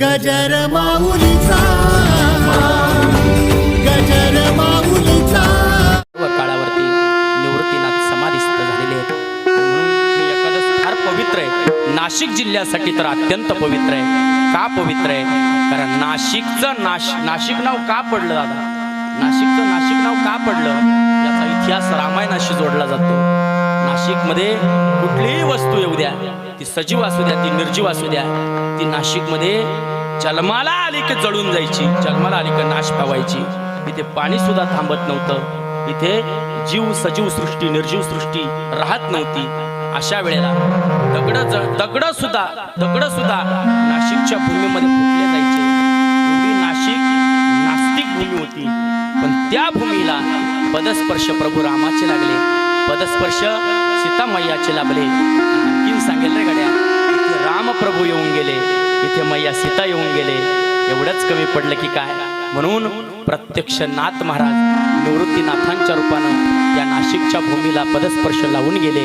गजर माऊलीचा गजर माऊलीचा. काळावरती निवृत्तीनाथ समाधीस्थ झालेले आहेत. म्हणून हे फार पवित्र आहे. नाशिक जिल्ह्यासाठी तर अत्यंत पवित्र आहे. का पवित्र आहे? कारण नाशिकचं नाश नाशिक नाव का पडलं दादा? नाशिकचं नाशिक नाव का पडलं? याचा इतिहास रामायणाशी जोडला जातो. नाशिकमध्ये कुठलीही वस्तू येऊ द्या. ती सजीव असू द्या ती निर्जीव असू द्या ती नाशिकमध्ये जन्माला आली की जळून जायची जन्माला आली की नाश पावायची इथे पाणी सुद्धा थांबत नव्हतं. इथे जीव सजीव सृष्टी निर्जीव सृष्टी राहत नव्हती. अशा वेळेला दगड दगड सुद्धा दगड सुद्धा नाशिकच्या भूमीमध्ये फुटले जायचे. नाशिक नास्तिक भूमी होती. पण त्या भूमीला पदस्पर्श प्रभू रामाचे लागले. पदस्पर्श सीतामय्याचे लाभले आणखीन सांगेल रे गड्या इथे रामप्रभू येऊन गेले इथे मैया सीता येऊन गेले. एवढंच कमी पडलं की काय? म्हणून प्रत्यक्ष नाथ महाराज निवृत्तीनाथांच्या रूपानं या नाशिकच्या भूमीला पदस्पर्श लावून गेले.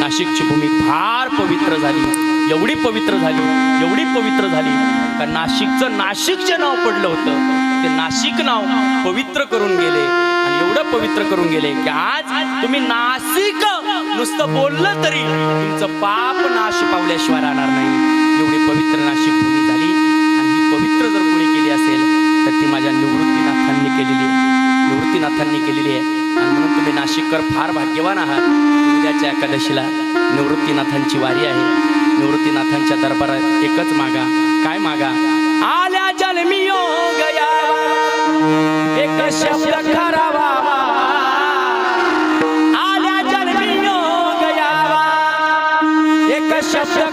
नाशिकची भूमी फार पवित्र झाली. एवढी पवित्र झाली एवढी पवित्र झाली का नाशिकचं नाशिक जे नाव पडलं होतं ते नाशिक नाव पवित्र करून गेले. आणि एवढं पवित्र करून गेले की आज तुम्ही नाशिक नुसतं बोललं तरी तुमचं पाप नाश पावल्याशिवाय राहणार नाही. एवढी पवित्र नाशिक भूमी झाली. आणि ही पवित्र जर कोणी केली असेल तर ती माझ्या निवृत्तीनाथांनी केलेली आहे. निवृत्तीनाथांनी केलेली आहे. आणि म्हणून तुम्ही नाशिककर फार भाग्यवान आहात. उद्याच्या एकादशीला निवृत्तीनाथांची वारी आहे. निवृत्तीनाथांच्या दरबारात एकच मागा. काय मागा? आल्या जन्मी गया एक शब्द खरा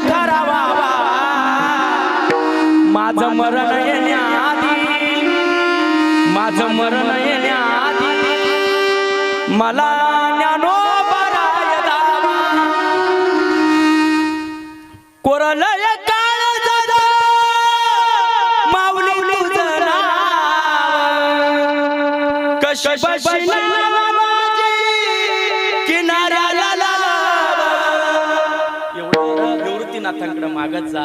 व्हावा. माझं मरण येण्याआधी माझं मरण येण्याआधी मला ज्ञानोबराय दावा निवृत्तीनाथांकडे मागत जा.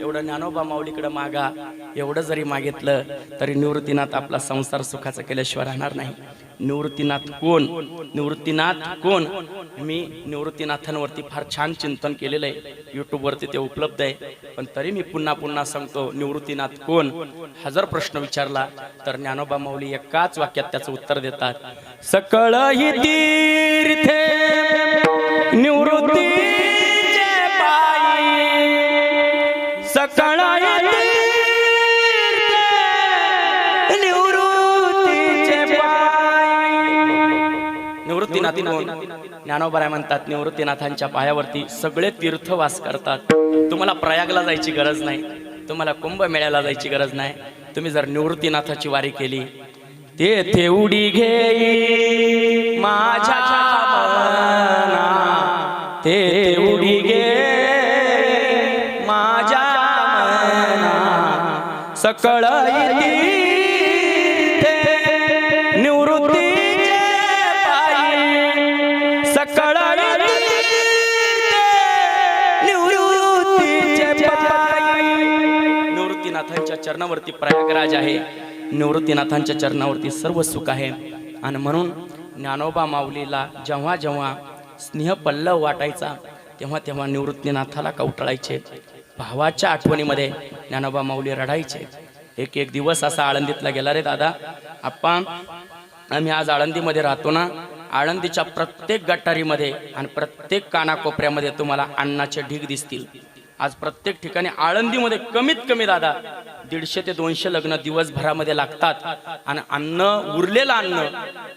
एवढं ज्ञानोबा माऊलीकडे मागा. एवढं जरी मागितलं तरी निवृत्तीनाथ आपला संसार सुखाचा केल्याशिवाय राहणार नाही. निवृत्तीनाथ कोण? निवृत्तीनाथ कोण? मी निवृत्तीनाथांवरती फार छान चिंतन केलेलं आहे. यूट्यूबवरती ते उपलब्ध आहे. पण तरी मी पुन्हा पुन्हा सांगतो निवृत्तीनाथ कोण? हजार प्रश्न विचारला तर ज्ञानोबा माऊली एकाच वाक्यात त्याचं उत्तर देतात. सकळ ही तीर्थे निवृत्तीनाथ ज्ञानोबराय म्हणतात निवृत्तीनाथांच्या पायावरती सगळे तीर्थ वास करतात. तुम्हाला प्रयागला जायची गरज नाही. तुम्हाला कुंभमेळ्याला जायची गरज नाही. तुम्ही जर निवृत्तीनाथाची वारी केली तेथे उडी घेई माझ्या ते उडी घे मना निवृत्तीनाथांच्या चरणावरती प्रयागराज आहे. निवृत्तीनाथांच्या चरणावरती सर्व सुख आहे. आणि म्हणून ज्ञानोबा माऊलीला जेव्हा जेव्हा स्नेह पल्लव वाटायचा तेव्हा तेव्हा निवृत्तीनाथाला कवटळायचे भावाच्या आठवणीमध्ये ज्ञानोबा माऊली रडायचे. एक एक दिवस असा आळंदीतला गेला रे दादा. आप्पा आम्ही आज आळंदीमध्ये राहतो ना. आळंदीच्या प्रत्येक गटारीमध्ये आणि प्रत्येक कानाकोपऱ्यामध्ये तुम्हाला अन्नाचे ढीग दिसतील. आज प्रत्येक ठिकाणी आळंदीमध्ये कमीत कमी दादा दीडशे ते दोनशे लग्न दिवसभरामध्ये लागतात. आणि अन्न उरलेलं अन्न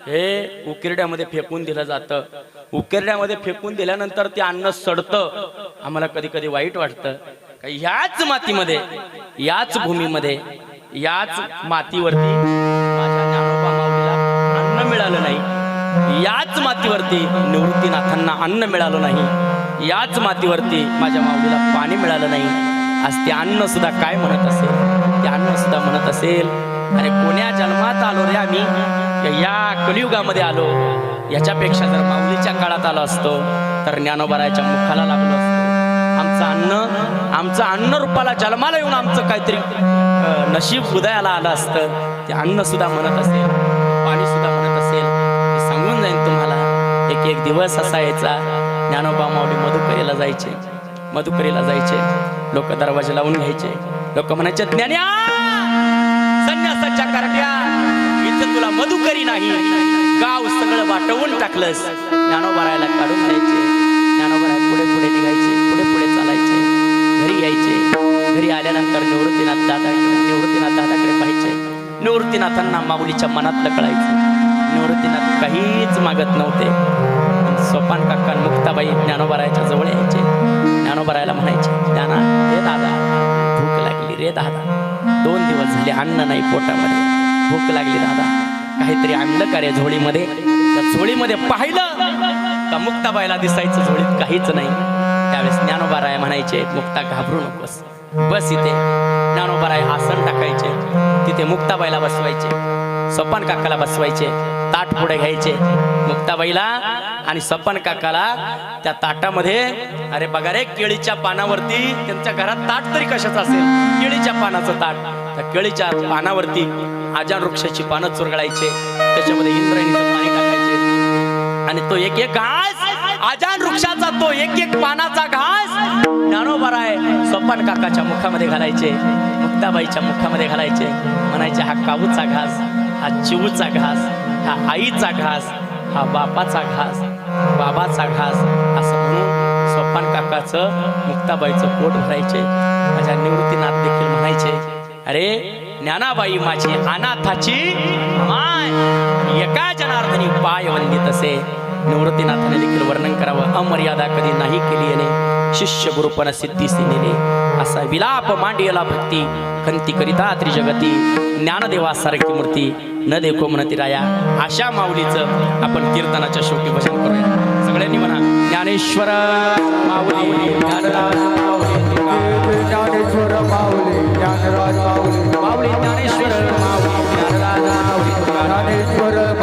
हे उकिरड्यामध्ये फेकून दिलं जातं. उकिरड्यामध्ये फेकून दिल्यानंतर ते अन्न सडतं. आम्हाला कधी कधी वाईट वाटतं. का याच मातीमध्ये याच भूमीमध्ये याच मातीवरती माझ्या ज्ञानोबा माऊलीला अन्न मिळालं नाही. याच मातीवरती निवृत्तीनाथांना अन्न मिळालं नाही. याच मातीवरती माझ्या माऊलीला पाणी मिळालं नाही. आज ते अन्न सुद्धा काय म्हणत असेल? ते अन्न सुद्धा म्हणत असेल अरे कोण्या जन्मात आलो रे आम्ही? या- कलियुगामध्ये आलो. याच्यापेक्षा जर माऊलीच्या काळात आलो असतो तर ज्ञानोबाराच्या मुखाला लागलो असतो. आमचं अन्न आमचं अन्न रूपाला जन्माला येऊन आमचं काहीतरी नशीब उदयाला आलं असतं. ते अन्न सुद्धा म्हणत असेल पाणी सुद्धा म्हणत असेल. मी सांगून जाईन तुम्हाला एक एक दिवस असा यायचा. ज्ञानोबा माऊली मधुकरीला जायचे. मधुकरीला जायचे. लोक दरवाजे लावून घ्यायचे. लोक म्हणायचे ज्ञान्या! संन्यासाच्या करट्या! इथे तुला मधुकरी नाही. गाव सगळं वाटवून टाकलंस. ज्ञानोबारायला काढून द्यायचे घरी आल्यानंतर निवृत्तीनाथ दादाकडे निवृत्तीनाथ दादाकडे पाहायचे. निवृत्तीनाथांना माऊलीच्या मनातलं कळायचं निवृत्तीनाथ काहीच मागत नव्हते. सोपान काका मुक्ताबाई ज्ञानोबारायच्या जवळ यायचे. ज्ञानोबरायला म्हणायचे ज्ञाना रे दादा भूक लागली रे दादा. दोन दिवस झाले अन्न नाही पोटामध्ये. भूक लागली दादा. काहीतरी आणलं का रे झोळीमध्ये? त्या झोळीमध्ये पाहिलं का मुक्ताबाईला दिसायचं झोळीत काहीच नाही. त्यावेळेस ज्ञानोबाराय म्हणायचे मुक्ता घाबरू नकोस. बस इथे. ज्ञानोबाराय आसन टाकायचे. तिथे मुक्ताबाईला बसवायचे. सपन काकाला बसवायचे. ताट पुढे घ्यायचे. मुक्ताबाईला आणि सपन काकाला त्या ताटामध्ये अरे बघा रे केळीच्या पानावरती त्यांच्या घरात ताट तरी कशाचं असेल? केळीच्या पानाचं ताट. त्या केळीच्या पानावरती आजान वृक्षाची पानं चुरगळायचे. त्याच्यामध्ये इंद्रायणीचं पाणी टाकायचे. आणि तो एक एक घास आजान वृक्षाचा तो एक एक पानाचा घास ज्ञानोबा आहे. सपन काकाच्या मुखामध्ये घालायचे मुक्ताबाईच्या मुखामध्ये घालायचे. म्हणायचे हा काऊचा घास हा चिवचा घास हा आईचा घास हा बापाचा घास बाबाचा घास. असं म्हणून सोपान काकाचं मुक्ताबाईचं पोट भरायचे. माझ्या निवृत्तीनाथ देखील म्हणायचे अरे ज्ञानाबाई माझी अनाथाची माय एका जनार्दनी पाय वंदित असे. निवृत्तीनाथाने देखील वर्णन करावं. अमर्यादा कधी नाही केली येणे शिष्य गुरुपण सिद्धी सिनेने. असा विलाप मांडियला भक्ती. खंती करिता त्रिजगती. ज्ञानदेवासारखी मूर्ती. न देखो म्हणती राया. अशा माऊलीचं आपण कीर्तनाच्या शेवटी भजन करूया. सगळ्यांनी म्हणा ज्ञानेश्वर माऊली ज्ञानराज माऊली ज्ञानेश्वर माऊली ज्ञानराज माऊली माऊली ज्ञानेश्वर माऊली ज्ञानराज माऊली ज्ञानेश्वर